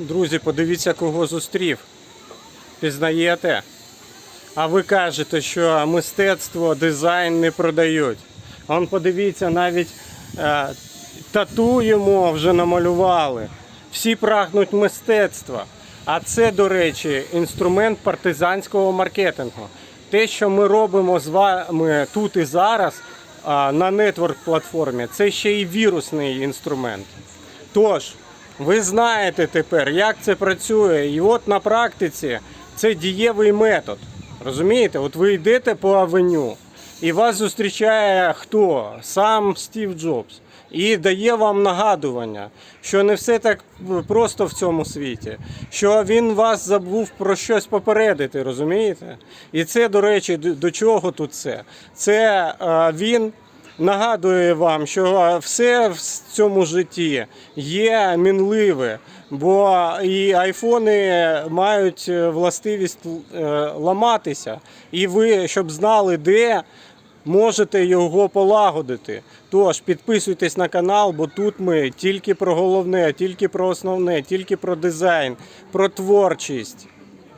Друзі, подивіться, кого зустрів. Пізнаєте? А ви кажете, що мистецтво, дизайн не продають. А подивіться, навіть е, тату йому вже намалювали. Всі прагнуть мистецтва. А це, до речі, інструмент партизанського маркетингу. Те, що ми робимо з вами тут і зараз а, на нетворк платформі, це ще й вірусний інструмент. Тож, ви знаєте тепер, як це працює. І от на практиці це дієвий метод. Розумієте? От ви йдете по авеню, і вас зустрічає хто? Сам Стів Джобс. І дає вам нагадування, що не все так просто в цьому світі, що він вас забув про щось попередити, розумієте? І це, до речі, до до чого тут це? Це е, він нагадує вам, що все в цьому житті є мінливе, бо і айфони мають властивість е, ламатися, і ви, щоб знали, де можете його полагодити. Тож підписуйтесь на канал, бо тут ми тільки про головне, тільки про основне, тільки про дизайн, про творчість.